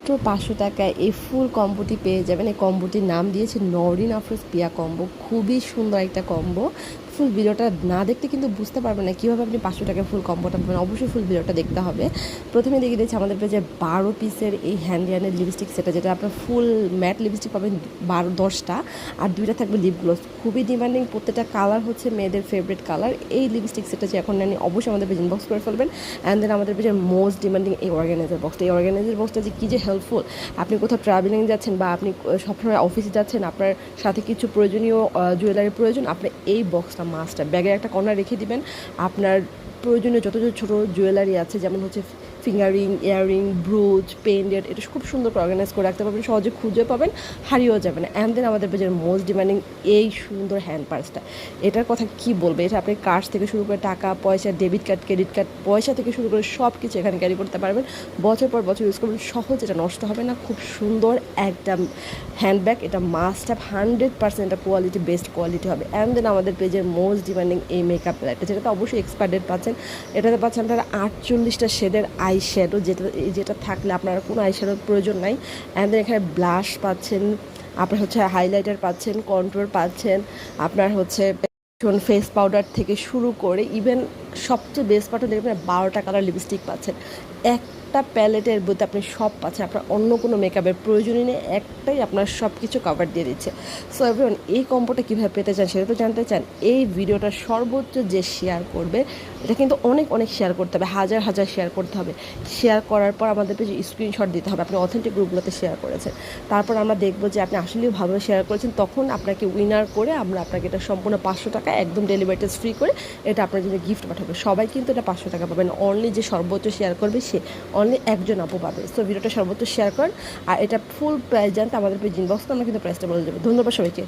মাত্র পাঁচশো টাকায় এই ফুল কম্বোটি পেয়ে যাবেন। এই কম্বোটির নাম দিয়েছে নরিন আফরোজ পিয়া কম্বো। খুবই সুন্দর একটা কম্বো। ফুল ভিডিওটা না দেখতে কিন্তু বুঝতে পারবেন না কীভাবে আপনি পাঁচশো টাকায় ফুল কম্বোটা পাবেন। অবশ্যই ফুল ভিডিওটা দেখতে হবে। প্রথমে দেখে দিয়েছি আমাদের পেজে বারো পিসের এই হ্যান্ড হ্যান্ডিয়ানের লিপস্টিক সেটা যেটা আপনার ফুল ম্যাট লিপস্টিক পাবেন বারো, দশটা। আর দুইটা থাকবে লিপ গ্লোস খুবই ডিমান্ডিং প্রত্যেকটা কালার হচ্ছে মেয়েদের ফেভারিট কালার এই লিপস্টিক সেটা যে এখন নেন, অবশ্যই আমাদের পেজ ইনবক্স করে ফেলবেন। অ্যান্ড দেন আমাদের পেজের মোস্ট ডিমান্ডিং এই অর্গানাইজার বক্সটা এই অর্গানাইজার বক্সটা যে কী যে হেল্পফুল আপনি কোথাও ট্রাভেলিং যাচ্ছেন বা আপনি সবসময় অফিসে যাচ্ছেন, আপনার সাথে কিছু প্রয়োজনীয় জুয়েলারি প্রয়োজন আপনি এই বক্সটা মাস্টার ব্যাগের একটা কর্নার রেখে দিবেন। আপনার প্রয়োজনীয় যত যত ছোটো জুয়েলারি আছে, যেমন হচ্ছে ফিঙ্গারিং ইয়াররিং ব্রুজ পেন্ডেন্ট এটা খুব সুন্দর করে অর্গানাইজ করে রাখতে পারবেন, সহজে খুঁজে পাবেন, হারিয়েও যাবেন অ্যান্ড দেন আমাদের পেজের মোস্ট ডিমান্ডিং এই সুন্দর হ্যান্ড পার্সটা এটার কথা কি বলবে? এটা আপনি কার্ড থেকে শুরু করে টাকা, পয়সা ডেবিট কার্ড ক্রেডিট কার্ড পয়সা থেকে শুরু করে সব কিছু এখানে ক্যারি করতে পারবেন। বছর পর বছর ইউজ করবেন, সহজ এটা নষ্ট হবে না। খুব সুন্দর একটা হ্যান্ডব্যাগ এটা must have hundred percent quality best quality হবে। অ্যান্ড দেন আমাদের পেজের মোস্ট ডিমান্ডিং এই মেকআপ লাইটটা যেটাতে অবশ্যই এক্সপায়ার ডেট পাচ্ছেন। এটাতে পাচ্ছেন আপনারা আটচল্লিশটা শেডের আই শ্যাডো যেটা যেটা থাকলে আপনার কোনো আই শ্যাডোর প্রয়োজন নাই। অ্যান্ড এখানে ব্লাশ পাচ্ছেন, আপনার হচ্ছে হাইলাইটার পাচ্ছেন কন্ট্রোল পাচ্ছেন, আপনার হচ্ছে ফেস পাউডার থেকে শুরু করে ইভেন সবচেয়ে বেস্ট পার্টও দেখবেন বারোটা কালার লিপস্টিক পাচ্ছেন। একটা প্যালেটের বইতে আপনি সব পাচ্ছেন, আপনার অন্য কোনো মেকআপের প্রয়োজনই নেই, একটাই আপনার সব কিছু কভার দিয়ে দিচ্ছে। সো এভরিওয়ান এই কম্বোটা কীভাবে পেতে চান সেটা তো জানতে চান, এই ভিডিওটা সর্বোচ্চ যে শেয়ার করবে এটা কিন্তু অনেক অনেক শেয়ার করতে হবে, হাজার হাজার শেয়ার করতে হবে। শেয়ার করার পর আমাদের পেজে স্ক্রিনশট দিতে হবে, আপনি অথেন্টিক গ্রুপগুলোতে শেয়ার করেছেন। তারপর আমরা দেখব যে আপনি আসলেও ভালোভাবে শেয়ার করেছেন, তখন আপনাকে উইনার করে আমরা আপনাকে এটা সম্পূর্ণ পাঁচশো টাকা একদম ডেলিভারি ফ্রি করে এটা আপনার জন্য গিফট পাঠাবে। সবাই কিন্তু এটা পাঁচশো টাকা পাবেন। অনলি যে সর্বোচ্চ শেয়ার করবে সে অনলি একজন আপু পাবে। সো ভিডিওটা সর্বোচ্চ শেয়ার করেন আর এটা ফুল প্রাইস জানতে আমাদের পেজ ইনবক্স আমরা কিন্তু প্রাইসটা বলে দেবো। ধন্যবাদ সবাইকে।